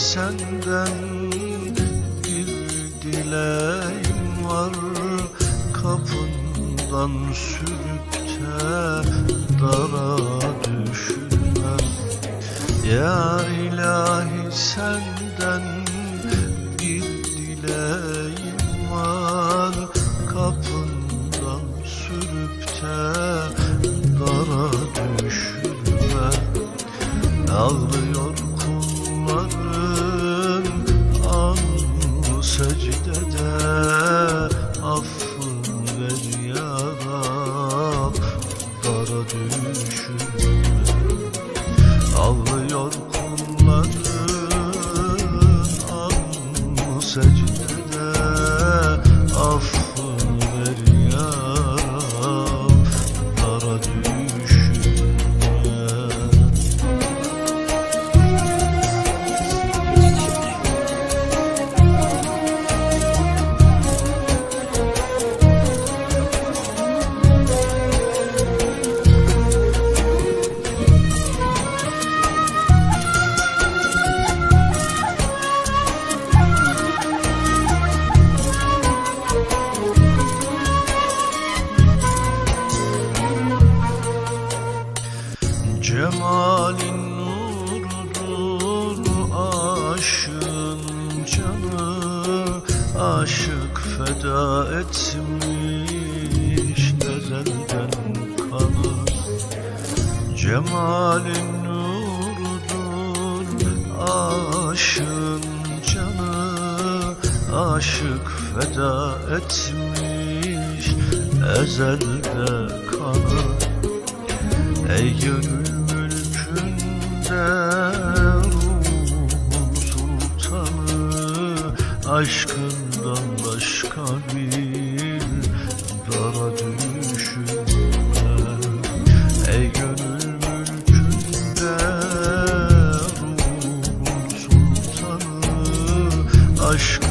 senden bir dileğim var. Kapından sürüp secdede affın ver ya Rab Dara düşürme Ağlıyor kulların Alnı ah secdede Cemalin nurudur aşığın canı Aşık feda etmiş ezelden kanı. Cemalin nurudur aşığın canı Aşık feda etmiş ezelde kanı. Ey gönül Aşkından başka bir dara düşürme Ey gönül mülkünde ruhun sultanı Aşk